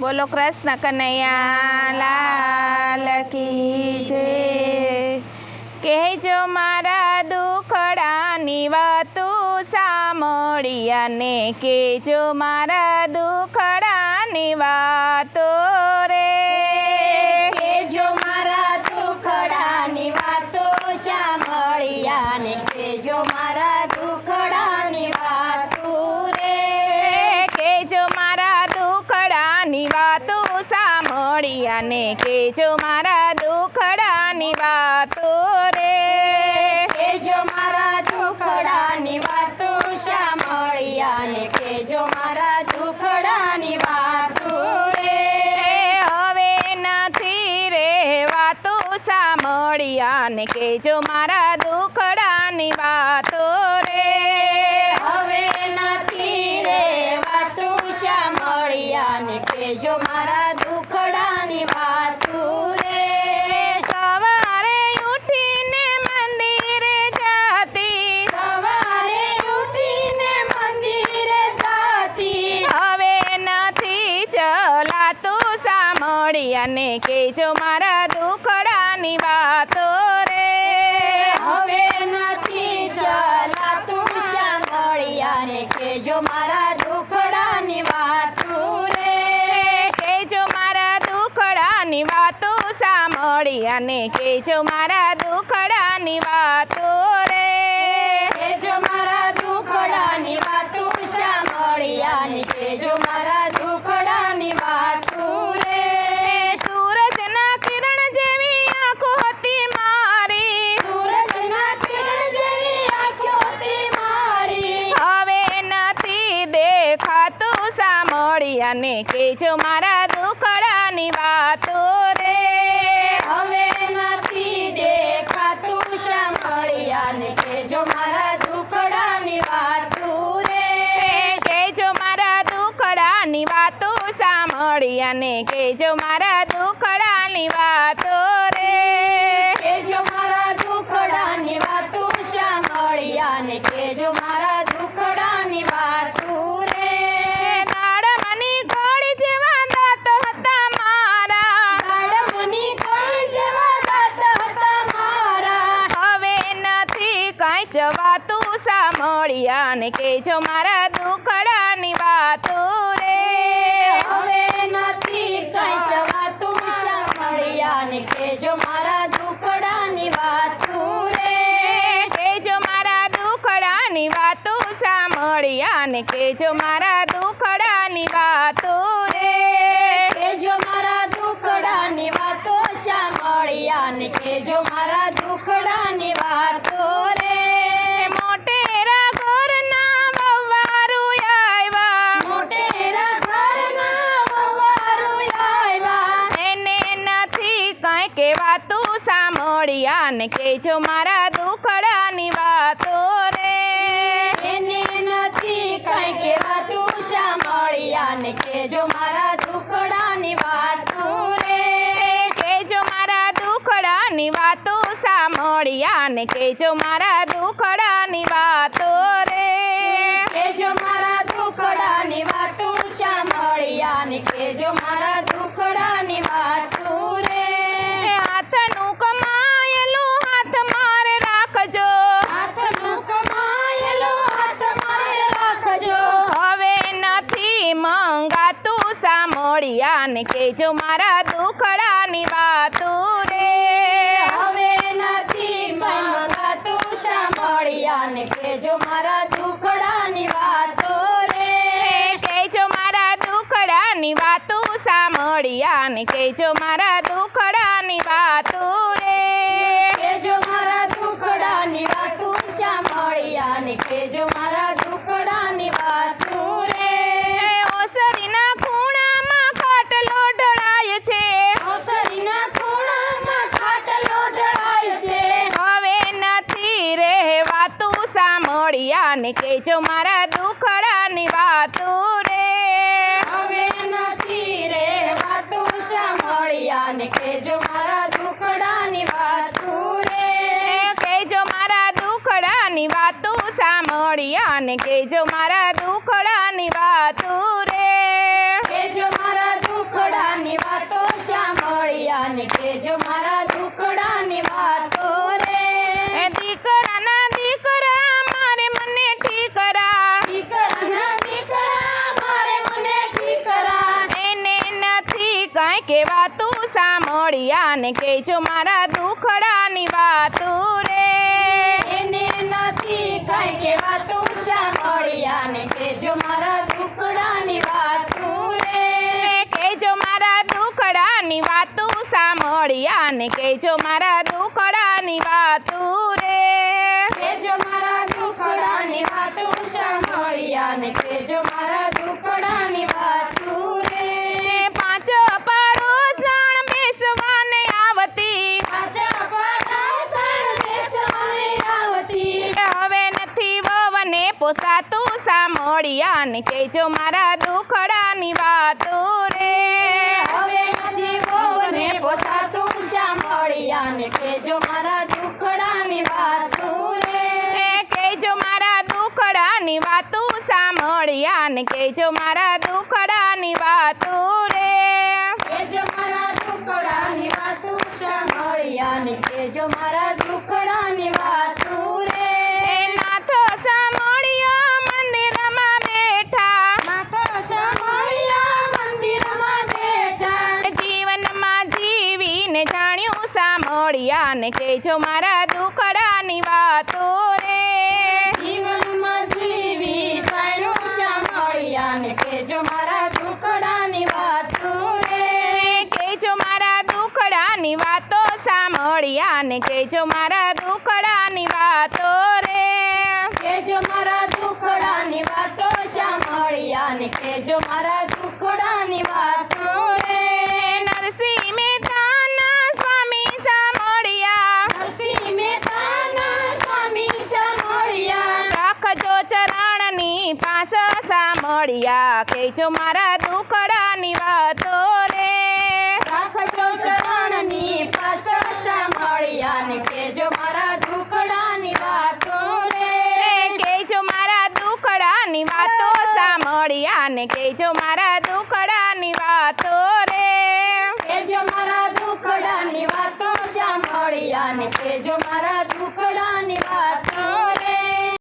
બોલો કૃષ્ણ કનૈયા, લાલ કી જય. કહેજો મારા દુખડાની વાતો સાંભળી અને કહેજો મારા દુખડાની વાતો સાંભળ્યા કેજો મારા દુખડાની વાતો રે. કેજો મારા દુખડાની વાતો સાંભળ્યા ને કેજો મારા દુખડાની વાતો રે. હવે નથી રે વાતો સાંભળ્યા કેજો મારા દુખડાની સાંભળ્યા ને કેજો મારા દુખડાની વાતુ રે. સવારે ઉઠીને મંદિરે જાતી. સવારે ઉઠીને મંદિરે જાતી. હવે નથી ચલાતું સાંભળ્યા ને કહેજો મારા દુખડાની વાતો રે. હવે નથી ચલાતું સાંભળ્યા ને કેજો મારા દુખડાની વાતો સાંભળ્યા અને કેજો મારા દુખડાની વાતો રે. કેજો મારા દુખડાની વાતો સાંભળ્યા ને કેજો મારા દુખડાની વાતો રે. સૂરજના કિરણ જેવી આંખો હતી મારી. સૂરજના કિરણ જેવી આંખો હતી મારી. હવે નથી દેખાતું સાંભળ્યા અને કહેજો મારા દુખડાની વાતો સાંભળ્યા કેજો મારા દુખડાની વાતો રે. કેજો મારા દુખડાની વાતો સાંભળ્યા ને કેજો મારા દુખડાની વાતો રે. નાડમની ઘોડી જેવા દાંત હતા મારા. નાડમની ઘોડી જેવા દાંત હતા મારા. હવે નથી કાંઈ જવાતું સાંભળ્યા ને કેજો મારા દુખડાની વાતો સાંભળ્યા કેજો મારા દુખડાની વાતો રે. કેજો મારા દુખડાની વાતો સાંભળ્યા ને કેજો મારા દુખડાની વાતો રે. મોટેરા ઘરના વવારું આવ્યા મોટેરા ઘરના વવારું આવ્યા એને નથી કાંઈ કહેવાતું સાંભળ્યા ને કહેજો મારા દુખડાની વાતો રે. ને કેજો મારા દુખડાની વાતો મારા દુખડાની વાતો સાંભળ્યા ને કેજો મારા દુખડાની વાતો ને કહેજો મારા દુખડાની વાતો રે. હવે નથી મંગાતું સાંભળ્યા ને કેજો મારા દુખડાની વાતો રે. કેજો મારા દુખડાની વાતો સાંભળ્યા ને કેજો મારા ને કહેજો મારા દુખડાની વાતો રે. હવે નથી રે વાતો સાંભળ્યા ને કેજો મારા દુખડાની વાતો રે. કહેજો મારા દુખડાની વાતો સાંભળ્યા ને કહેજો મારા દુખડાની વાતો કાંઈ કહેવાતું સાંભળ્યા ને કહેજો મારા દુખડાની વાત રે. એને નથી કાંઈ કહેવાતું સાંભળ્યા ને કેજો મારા દુખડાની વાત રે. કહેજો મારા દુખડાની વાતો સાંભળ્યા ને કહેજો મારા દુખડાની વાત રે. કેજો મારા દુખડાની વાત સાંભળ્યા ને કહેજો મારા દુખડાની વાતો રે. હવે નથી બોને પોસાતું સાંભળ્યા ને કેજો મારા દુખડાની વાત રે. કહેજો મારા દુખડાની વાતો કહેજો મારા દુખડાની વાતો રે. કેજો મારા દુખડાની વાતું સાંભળ્યા ને કેજો મારા દુખડાની વાતું રે એ નાથ સાંભળ્યો મંદિરમાં બેઠા માથો સાંભળ્યા મંદિરમાં બેઠા જીવનમાં જીવીને જાણ્યું સાંભળ્યા ને કહેજો મારા દુખડાની વાતો રે. જીવનમાં જીવી કેજો મારા દુખડાની વાતો રે. એ કહેજો મારા દુખડાની વાતો સાંભળ્યા ને કહેજો મારા દુખડાની વાતો રે. કેજો મારા દુખડાની વાતો સાંભળ્યા ને કેજો મારા મળ્યા કેજો મારા દુખડાની વાતો રે. રાખજો શરણની પાસા મળ્યા ને કેજો મારા દુખડાની વાતો રે. કેજો મારા દુખડાની વાતો સાંભળ્યા ને કેજો મારા